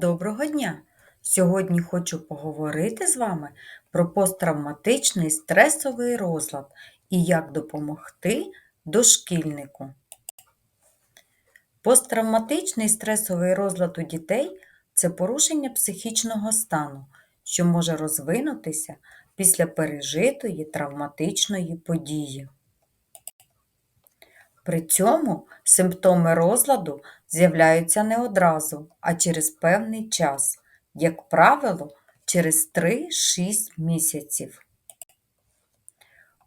Доброго дня! Сьогодні хочу поговорити з вами про посттравматичний стресовий розлад і як допомогти дошкільнику. Посттравматичний стресовий розлад у дітей це порушення психічного стану, що може розвинутися після пережитої травматичної події. При цьому симптоми розладу з'являються не одразу, а через певний час, як правило, через 3-6 місяців.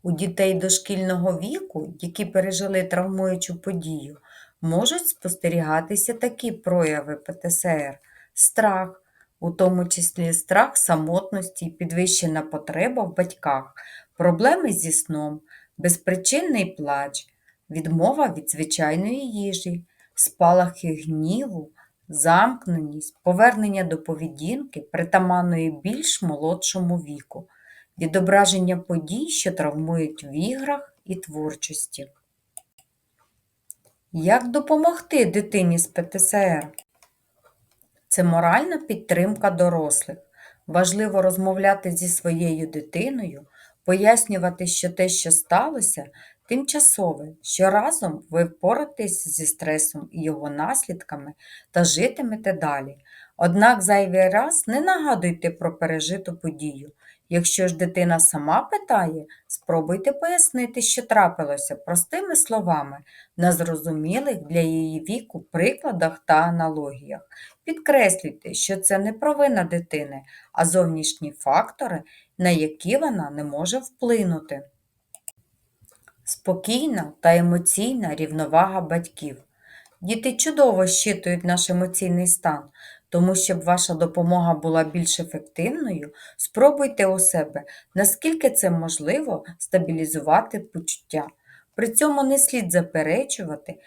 У дітей дошкільного віку, які пережили травмуючу подію, можуть спостерігатися такі прояви ПТСР страх, у тому числі страх самотності, і підвищена потреба в батьках, проблеми зі сном, безпричинний плач відмова від звичайної їжі, спалахи гніву, замкненість, повернення до поведінки, притаманної більш молодшому віку, відображення подій, що травмують в іграх і творчості. Як допомогти дитині з ПТСР? Це моральна підтримка дорослих. Важливо розмовляти зі своєю дитиною, пояснювати, що те, що сталося, тимчасове, що разом ви впоратесь зі стресом і його наслідками та житимете далі. Однак зайвий раз не нагадуйте про пережиту подію. Якщо ж дитина сама питає, спробуйте пояснити, що трапилося простими словами, на зрозумілих для її віку прикладах та аналогіях. Підкреслюйте, що це не провина дитини, а зовнішні фактори, на які вона не може вплинути. Спокійна та емоційна рівновага батьків. Діти чудово щитують наш емоційний стан, тому щоб ваша допомога була більш ефективною, спробуйте у себе, наскільки це можливо, стабілізувати почуття. При цьому не слід заперечувати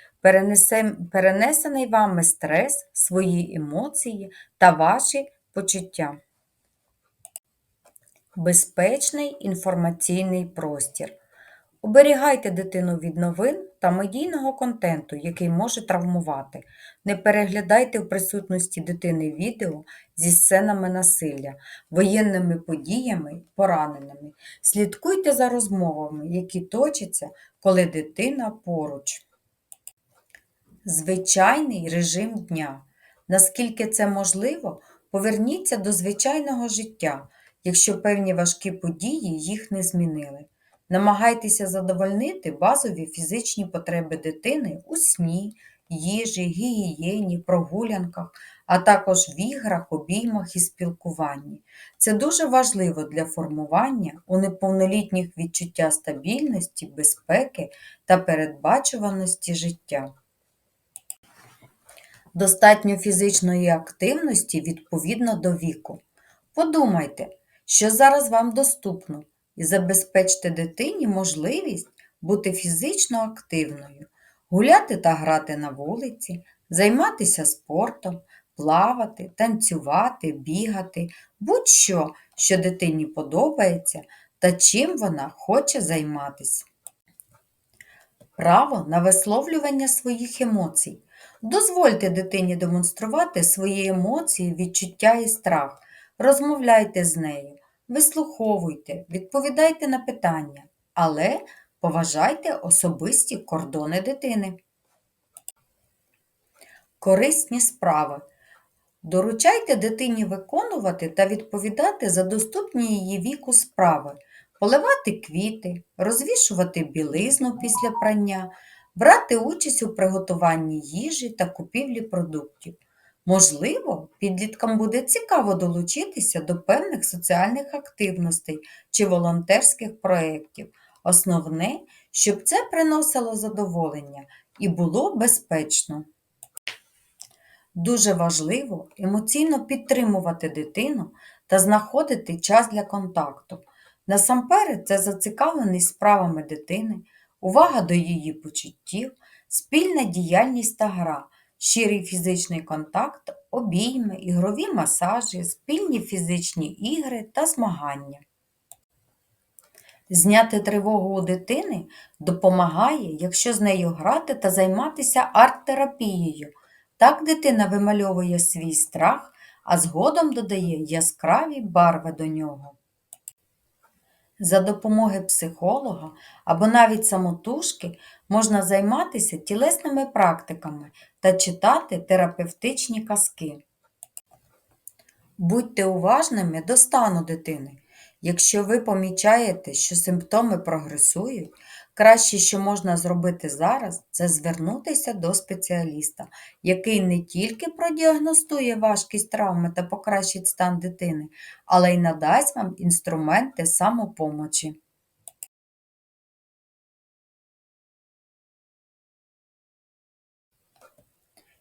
перенесений вами стрес, свої емоції та ваші почуття. Безпечний інформаційний простір. Оберігайте дитину від новин та медійного контенту, який може травмувати. Не переглядайте в присутності дитини відео зі сценами насилля, воєнними подіями, пораненими. Слідкуйте за розмовами, які точаться, коли дитина поруч. Звичайний режим дня. Наскільки це можливо, поверніться до звичайного життя, якщо певні важкі події їх не змінили. Намагайтеся задовольнити базові фізичні потреби дитини у сні, їжі, гігієні, прогулянках, а також в іграх, обіймах і спілкуванні. Це дуже важливо для формування у неповнолітніх відчуття стабільності, безпеки та передбачуваності життя. Достатньо фізичної активності відповідно до віку. Подумайте, що зараз вам доступно і забезпечте дитині можливість бути фізично активною, гуляти та грати на вулиці, займатися спортом, плавати, танцювати, бігати, будь-що, що дитині подобається та чим вона хоче займатися. Право на висловлювання своїх емоцій. Дозвольте дитині демонструвати свої емоції, відчуття і страх. Розмовляйте з нею, вислуховуйте, відповідайте на питання, але поважайте особисті кордони дитини. Корисні справи. Доручайте дитині виконувати та відповідати за доступні її віку справи, поливати квіти, розвішувати білизну після прання, брати участь у приготуванні їжі та купівлі продуктів. Можливо, підліткам буде цікаво долучитися до певних соціальних активностей чи волонтерських проєктів. Основне, щоб це приносило задоволення і було безпечно. Дуже важливо емоційно підтримувати дитину та знаходити час для контакту. Насамперед, це зацікавленість справами дитини, увага до її почуттів, спільна діяльність та гра щирий фізичний контакт, обійми, ігрові масажі, спільні фізичні ігри та змагання. Зняти тривогу у дитини допомагає, якщо з нею грати та займатися арт-терапією. Так дитина вимальовує свій страх, а згодом додає яскраві барви до нього. За допомоги психолога або навіть самотужки можна займатися тілесними практиками та читати терапевтичні казки. Будьте уважними до стану дитини. Якщо ви помічаєте, що симптоми прогресують, краще, що можна зробити зараз, це звернутися до спеціаліста, який не тільки продіагностує важкість травми та покращить стан дитини, але й надасть вам інструменти самопомочі.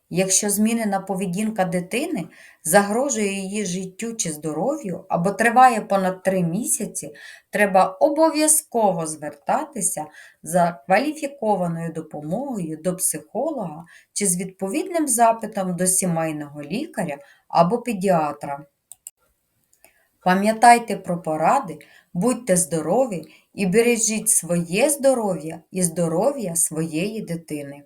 Якщо змінена поведінка дитини загрожує її життю чи здоров'ю або триває понад 3 місяці, треба обов'язково звертатися за кваліфікованою допомогою до психолога чи з відповідним запитом до сімейного лікаря або педіатра. Пам'ятайте про поради, будьте здорові і бережіть своє здоров'я і здоров'я своєї дитини.